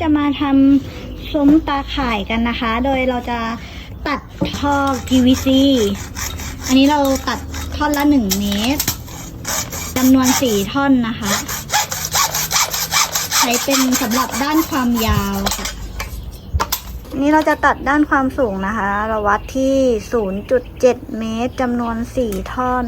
จะมาทำซุ้มตาข่ายกันนะคะ โดยเราจะตัดท่อ PVC อันนี้เราตัดท่อนละ1เมตรจำนวน4ท่อนนะคะ ใช้เป็นสำหรับด้านความยาวค่ะนี่เราจะตัดด้านความสูงนะคะ เราวัดที่ 0.7 เมตรจำนวน 4 ท่อน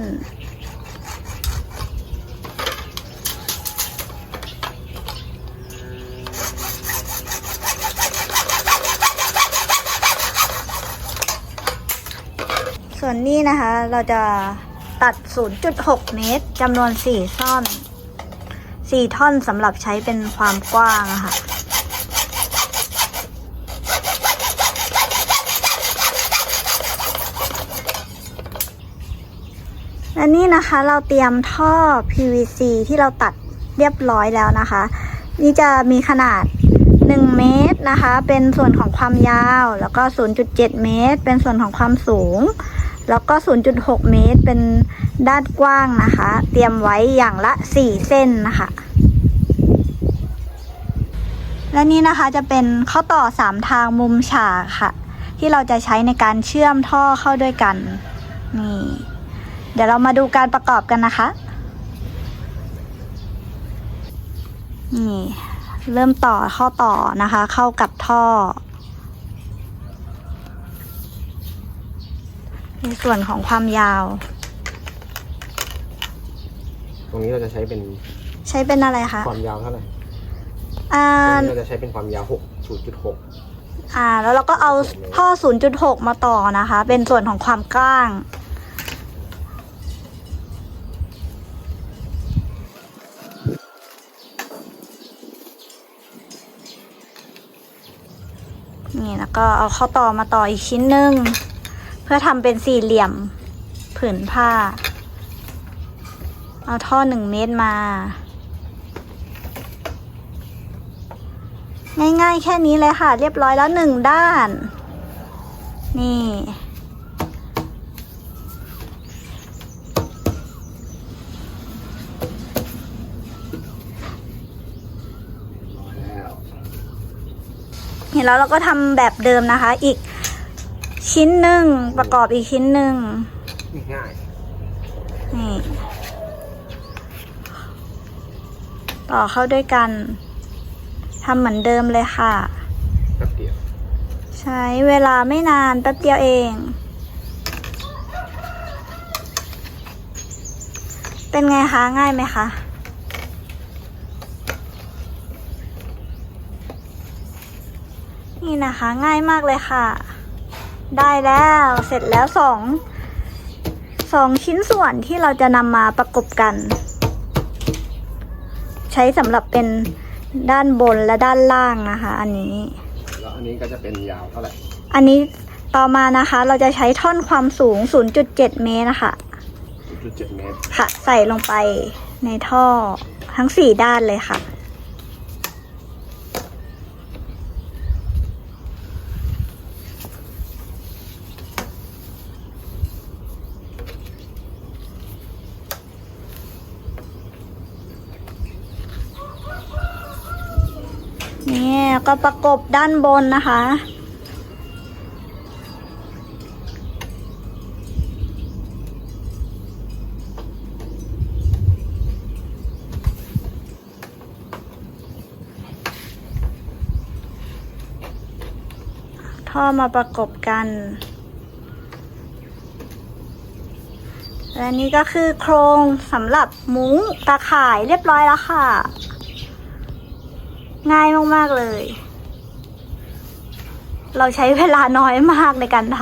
วนนี้นะคะ เราจะตัด 0.6 เมตรจำนวน 4 ท่อน 4 ท่อนสำหรับใช้เป็นความกว้างะค่ะและนี่นะคะเราเตรียมท่อ PVC ที่เราตัดเรียบร้อยแล้วนะคะ นี่จะมีขนาด 1 เมตรนะคะ เป็นส่วนของความยาว แล้วก็ 0.7 เมตร เป็นส่วนของความสูง แล้วก็ 0.6 เมตรเป็นด้านกว้างนะคะ เตรียมไว้อย่างละ 4 เส้นนะคะ และนี่นะคะจะเป็นข้อต่อ 3 ทางมุมฉากค่ะ ที่เราจะใช้ในการเชื่อมท่อเข้าด้วยกัน นี่ เดี๋ยวเรามาดูการประกอบกันนะคะ นี่ เริ่มต่อข้อต่อนะคะ เข้ากับท่อ ในส่วนของความยาว ตรงนี้เราจะใช้เป็นใช้เป็นอะไรคะความยาวเท่าไหร่อ่าตรงนี้เราจะใช้เป็นความยาว6 0.6 อ่าแล้วเราก็เอาท่อ 0.6 มาต่อนะคะ เป็นส่วนของความกว้าง นี่แล้วก็เอาข้อต่อมาต่ออีกชิ้นหนึ่งเพื่อทำเป็นสี่เหลี่ยมผืนผ้า เอาท่อหนึ่งเมตรมา ง่ายๆแค่นี้เลยค่ะ เรียบร้อยแล้วหนึ่งด้าน นี่ เห็นแล้วเราก็ทำแบบเดิมนะคะอีก ชิ้นหนึ่งประกอบอีกชิ้นหนึ่งง่าย นี่ต่อเข้าด้วยกันทำเหมือนเดิมเลยค่ะ แป๊บเดียว ใช้เวลาไม่นานแป๊บเดียวเอง เป็นไงคะ ง่ายไหมคะ นี่นะคะ ง่ายมากเลยค่ะ ได้แล้วเสร็จแล้วสองสองชิ้นส่วนที่เราจะนำมาประกบกัน ใช้สำหรับเป็นด้านบนและด้านล่างนะคะ อันนี้ แล้วอันนี้ก็จะเป็นยาวเท่าไหร่ อันนี้ต่อมานะคะ เราจะใช้ท่อนความสูง 0.7 เมตรนะคะ0.7เมตร ค่ะ ใส่ลงไปในท่อทั้ง 4 ด้านเลยค่ะ นี่ก็ประกบด้านบนนะคะ ท่อมาประกบกัน และนี่ก็คือโครงสำหรับมุ้งตาข่ายเรียบร้อยแล้วค่ะ ง่ายมาก ๆ เลย เราใช้เวลาน้อยมากในการท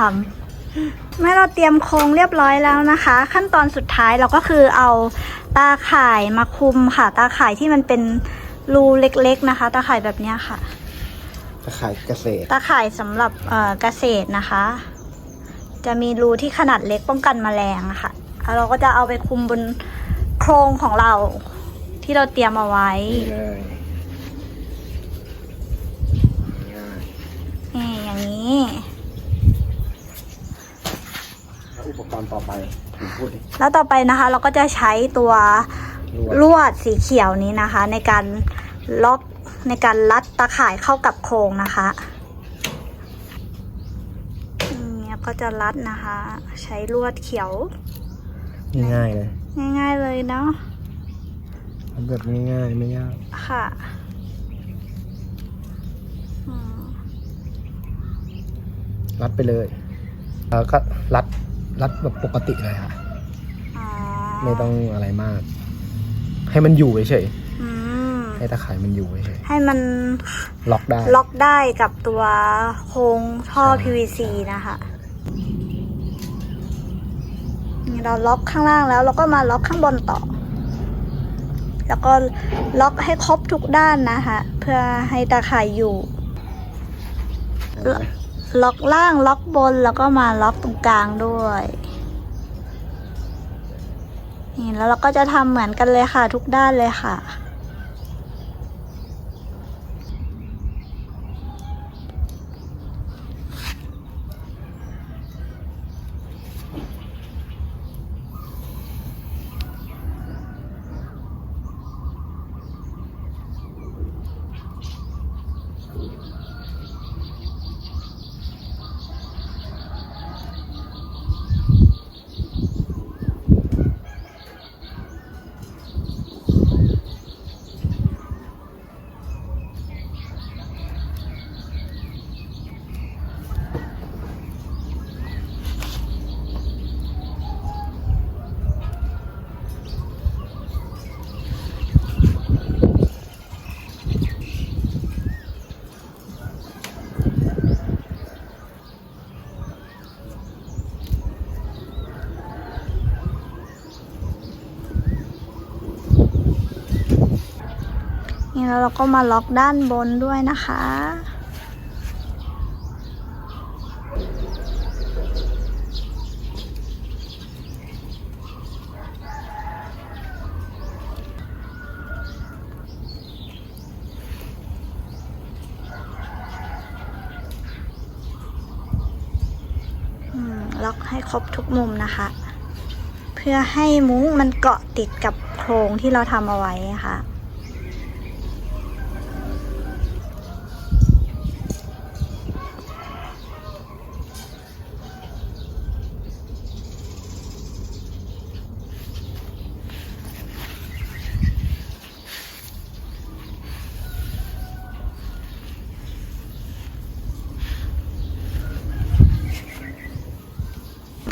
ำเมื่อเราเตรียมโครงเรียบร้อยแล้วนะคะ ขั้นตอนสุดท้ายเราก็คือเอาตาข่ายมาคุมค่ะ ตาข่ายที่มันเป็นรูเล็ก ๆ นะคะ ตาข่ายแบบเนี้ยค่ะตะข่ายเกษตร ตาข่ายสำหรับเอ่อเกษตรนะคะ จะมีรูที่ขนาดเล็กป้องกันแมลงอะค่ะแล้วเราก็จะเอาไปคุมบนโครงของเราที่เราเตรียมเอาไว้ เลยง่าย นี่อย่าง นี้แล้วอุปกรณ์ต่อไปผมพูดดิแล้วต่อไปนะคะ เราก็จะใช้ตัวลวดลวดสีเขียวนี้นะคะ ในการล็อกในการรัดตาข่ายเข้ากับโครงนะคะเนี่ยก็จะรัดนะคะ ใช้ลวดเขียว ง่ายๆเลย ง่าย ๆเลยเนาะทำแบบง่ายๆไม่ยากค่ะอืม รัดไปเลยแล้วก็รัดรัดแบบปกติเลยค่ะอ๋อไม่ต้องอะไรมาก ให้มันอยู่เฉยอืมๆให้ตะข่ายมันอยู่เฉยให้มันๆล็อกได้ ล็อกได้กับตัวโครงท่อ ใช่ PVC นะคะนี่เราล็อกข้างล่างแล้วเราก็มาล็อกข้างบนต่อ แล้วก็ล็อกให้ครบทุกด้านนะคะ เพื่อให้ตาข่ายอยู่ ล็อกล่างล็อกบนแล้วก็มาล็อกตรงกลางด้วยนี่แล้วเราก็จะทำเหมือนกันเลยค่ะทุกด้านเลยค่ะ นี่แล้วเราก็มาล็อกด้านบนด้วยนะคะ ล็อกให้ครบทุกมุมนะคะ เพื่อให้มุ้งมันเกาะติดกับโครงที่เราทำเอาไว้ค่ะ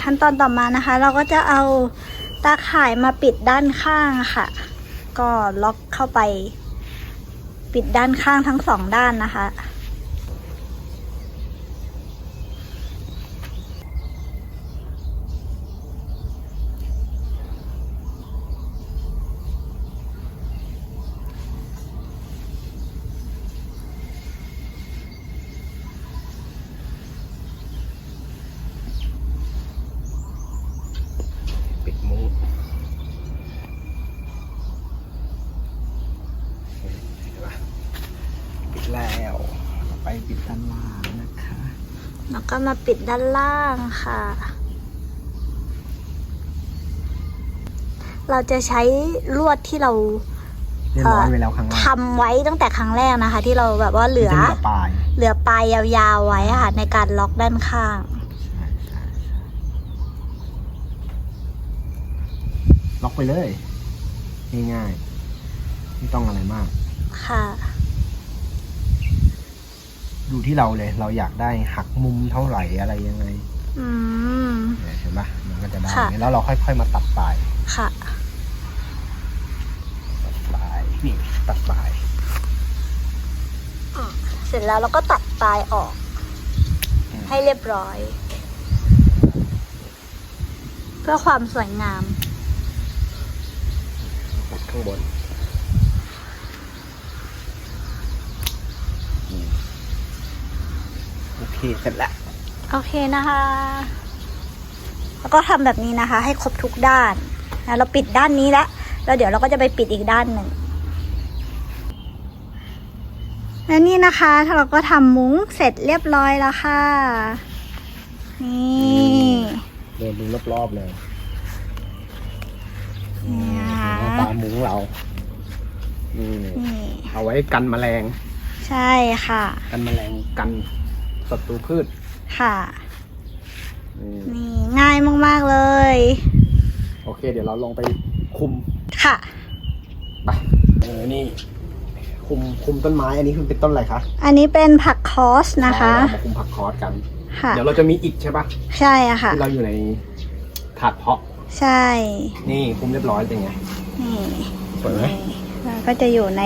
ขั้นตอนต่อมานะคะ เราก็จะเอาตาข่ายมาปิดด้านข้างค่ะ ก็ล็อกเข้าไป ปิดด้านข้างทั้งสองด้านนะคะ ปิดมุ้งเห็นปะปิดแล้วต่อไปปิดด้านล่างนะคะ แล้ว ก็มาปิดด้านล่างค่ะ เราจะใช้ลวดที่เราเรียบร้อยไปแล้วครั้งแรกทำไว้ตั้งแต่ครั้งแรกนะคะ ที่เราแบบว่าเหลือจะเหลือปลายเหลือปลายยาวๆไว้อะค่ะในการล็อกด้านข้างใช่ใช่ใช่ล็อกไปเลย ง่ายๆไม่ต้องอะไรมากค่ะ ดูที่เราเลย เราอยากได้หักมุมเท่าไหร่อะไรยังไงอืม เนี่ยเห็นปะมันก็จะได้ค่ะ แล้วเราค่อยๆมาตัดปลายค่ะ ตัดปลายนี่ตัดปลาย เสร็จแล้วเราก็ตัดปลายออก อืม ให้เรียบร้อย เพื่อความสวยงาม ตัดข้างบนอืมโอ เคเสร็จแล้วโอเคนะคะ แล้วก็ทำแบบนี้นะคะ ให้ครบทุกด้านนะเราปิดด้านนี้แล้วแล้วเดี๋ยวเราก็จะไปปิดอีกด้านหนึ่งและนี่นะคะถ้าเราก็ทำมุ้งเสร็จเรียบร้อยแล้วค่ะ นี่เดินดูรอบๆเลยเนี่ยหน้าตามุ้งเรานี่นี่เอาไว้กันแมลง ใช่ค่ะ กันแมลงกัน ศัตรูพืช ค่ะนี่นี่ง่ายมากๆเลย โอเค เดี๋ยวเราลงไปคุม ค่ะ ไป เออ นี่ คุมคุมต้นไม้ อันนี้คือเป็นต้นอะไรคะ อันนี้เป็นผักคอสนะคะเรามาคุมผักคอสกัน ค่ะ เดี๋ยวเราจะมีอิฐใช่ปะใช่อะค่ะที่เราอยู่ในถาดเพาะ ใช่ นี่คุมเรียบร้อยเป็นไง นี่สวยไหมแล้วก็จะอยู่ใน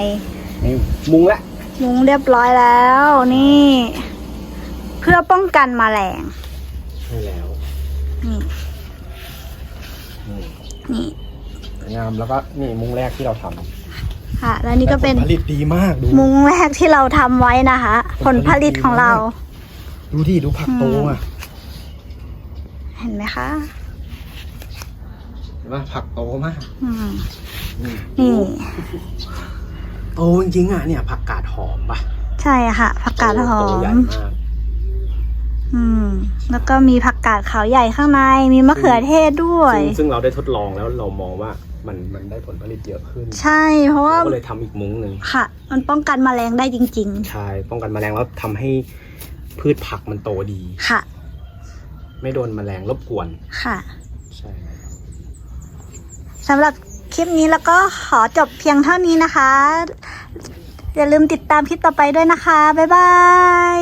นี่มุงละ มุ้งเรียบร้อยแล้วนี่ เพื่อป้องกันแมลงใช่แล้วนี่นี่นี่สวยงามแล้วก็นี่มุงแรกที่เราทำค่ะ แล้วนี่ก็เป็นผลิตดีมากดู มุ้งแรกที่เราทำไว้นะคะผลผลิตของเราดูที่ดูผักโตอะเห็นไหมคะ เห็นปะผักโตมากอืมนี่นี่โตจริงๆอะเนี่ยผักกาดหอมปะใช่ค่ะผักกาดหอโตใหญ่มมาก อืม แล้วก็มีผักกาดขาวใหญ่ข้างใน มีมะเขือเทศด้วย ซึ่งซึ่งเราได้ทดลองแล้วเรามองว่ามันมันได้ผลผลิตเยอะขึ้นใช่ เพราะว่า เราก็เลยทำอีกมุ้งหนึ่งค่ะ มันป้องกันแมลงได้จริง ใช่ป้องกันแมลงแล้วทำให้พืชผักมันโตดี ๆ ค่ะ ไม่โดนแมลงรบกวน ค่ะ ใช่สำหรับคลิปนี้แล้วก็ขอจบเพียงเท่านี้นะคะ อย่าลืมติดตามคลิปต่อไปด้วยนะคะ บ๊ายบาย